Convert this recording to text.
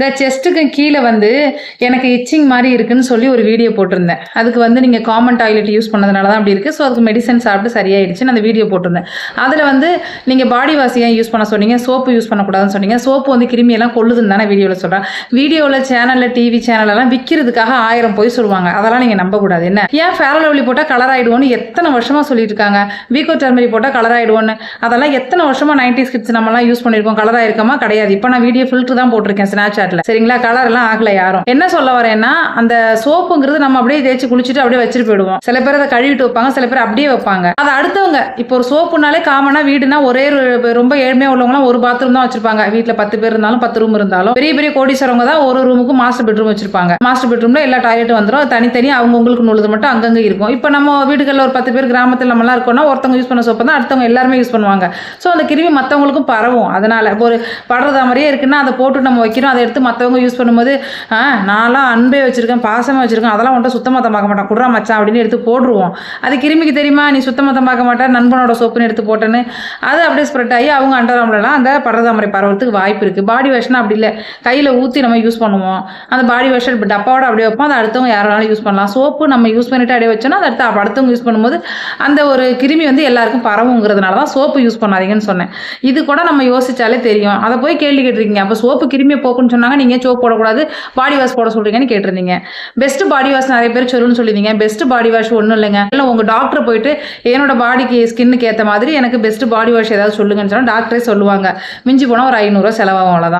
இந்த செஸ்ட்டுக்கு கீழே வந்து எனக்கு இச்சிங் மாதிரி இருக்குன்னு சொல்லி ஒரு வீடியோ போட்டிருந்தேன். அதுக்கு வந்து நீங்கள் காமன் டாய்லெட் யூஸ் பண்ணதுனால தான் அப்படி இருக்குது ஸோ அதுக்கு மெடிசன் சாப்பிட்டு சரியாயிடுச்சுன்னு அந்த வீடியோ போட்டிருந்தேன். அதில் வந்து நீங்கள் பாடி வாஷ் ஏன் யூஸ் பண்ண சொன்னீங்க? சோப்பு யூஸ் பண்ணக்கூடாதுன்னு சொன்னீங்க. சோப்பு வந்து கிருமியெல்லாம் கொள்ளுதுன்னு தானே வீடியோவில் சொல்கிறேன் வீடியோவில் சேனலில் டிவி சேனலெல்லாம் விற்கிறதுக்காக ஆயிரம் போய் சொல்லுவாங்க. அதெல்லாம் நீங்கள் நம்பக்கூடாது என்ன? ஏன் ஃபேரல் லவ்லி போட்டால் கலர் ஆகிடுவோன்னு எத்தனை வருஷமாக சொல்லிட்டு இருக்காங்க? வீக்கோ டர்மரி போட்டால் கலர் ஆகிடுவோன்னு அதெல்லாம் எத்தனை வருஷமாக நைன்டி ஸ்கிட்ஸ் நம்மலாம் யூஸ் பண்ணியிருக்கோம் கலர் ஆயிருக்கமா? கிடையாது. இப்போ நான் வீடியோ ஃபில்ட்ரு தான் போட்டிருக்கேன். ஸ்னாப் சாட்டில் சரிங்களா? கலர் எல்லாம் ஆகல யாரும். என்ன சொல்ல வரேன்னா அந்த சோப்புங்கிறது நம்ம அப்படியே தேய்ச்சி குளிச்சுட்டு அப்படியே வச்சுட்டு போயிடுவோம். சில பேர் அதை கழுவிட்டு வைப்பாங்க சில பேர் அப்படியே வைப்பாங்க. அது அடுத்தவங்க இப்போ ஒரு சோப்புனாலே காமனா வீடுனா ஒரே ஒரு- ரொம்ப ஏழ்மையா உள்ளவங்களாம் ஒரு பாத்ரூம் தான் வச்சிருப்பாங்க. வீட்டில் பத்து பேர் இருந்தாலும் பத்து ரூம் இருந்தாலும். பெரிய பெரிய கோடீஸ்வரவங்க தான் ஒரு ரூமுக்கு மாஸ்டர் பெட்ரூம் வச்சிருப்பாங்க. மாஸ்டர் பெட்ரூம்ல எல்லா டாய்லெட்டும் வந்துடும் தனித்தனி அவங்க உங்களுக்கு நுழுது மட்டும் அங்கங்க இருக்கும். இப்போ நம்ம வீடுகளில் ஒரு பத்து பேர் கிராமத்தில் நம்மலாம் இருக்கோம்னா ஒருத்தவங்க யூஸ் பண்ண சோப்பு தான் அடுத்தவங்க எல்லாருமே யூஸ் பண்ணுவாங்க. ஸோ அந்த கிருமி மற்றவங்களுக்கும் பரவும். அதனால ஒரு படுறதா மாதிரியே இருக்குன்னா அதை போட்டு நம்ம வைக்கிறோம். அதை எடுத்து மற்றவங்க யூஸ் பண்ணும்போது ஆ நான்லாம் அன்பே வச்சிருக்கேன் பாசமாக வச்சிருக்கேன் அதெல்லாம் உன்ட்ட சுத்தமாக பார்க்க மாட்டேன். குடுறா மச்சான் அப்படின்னு எடுத்து போட்டுருவோம். அது கிருமிக்கு தெரியுமா? நீ சுத்தமத்தம் பார்க்க மாட்டேன் நண்பனோட சோப்புன்னு எடுத்து போட்டேன்னு. அது அப்படியே ஸ்ப்ரெட் ஆகி அவங்க அண்டராமலாம் அந்த பரதாமரை பரவறதுக்கு வாய்ப்பு இருக்குது பாடி வாஷ்னா அப்படி இல்லை. கையில் ஊற்றி நம்ம யூஸ் பண்ணுவோம். அந்த பாடி வாஷ் டப்பாவோட அப்படியே வைப்போம். அதை அடுத்தவங்க யாராலும் யூஸ் பண்ணலாம். சோப்பு நம்ம யூஸ் பண்ணிட்டு அப்படியே வச்சோன்னா அதை அடுத்து அடுத்தவங்க யூஸ் பண்ணும்போது அந்த ஒரு கிருமி வந்து எல்லாருக்கும் பரவுங்கிறதுனால தான் சோப்பு யூஸ் பண்ணாதீங்கன்னு சொன்னேன். இது கூட நம்ம யோசிச்சாலே தெரியும். அதை போய் கேள்வி கேட்டிருக்கீங்க. அப்போ சோப்பு கிருமியை போக்குன்னு சொன்னாங்க நீங்கள் சோப் போடக்கூடாது? பாடி வாஷ் போட சொல்றீங்கன்னு கேட்டிருந்தீங்க. பெஸ்ட் பாடி வாஷ் நிறைய பேர் சொல்லுன்னு சொல்லியிருந்தீங்க. பெஸ்ட் பாடி வாஷ் ஒன்றும் இல்லைங்க. இல்லை உங்கள் டாக்டர் போயிட்டு என்னோட பாடிக்கு ஸ்கின்னுக்கு ஏற்ற மாதிரி எனக்கு பெஸ்ட் பாடி வாஷ் ஏதாவது சொல்லுங்கன்னு சொன்னால் டாக்டரே சொல்லுவாங்க. மிஞ்சி போனால் ஒரு ஐநூறுரூவா செலவாகும் அவ்வளோதான்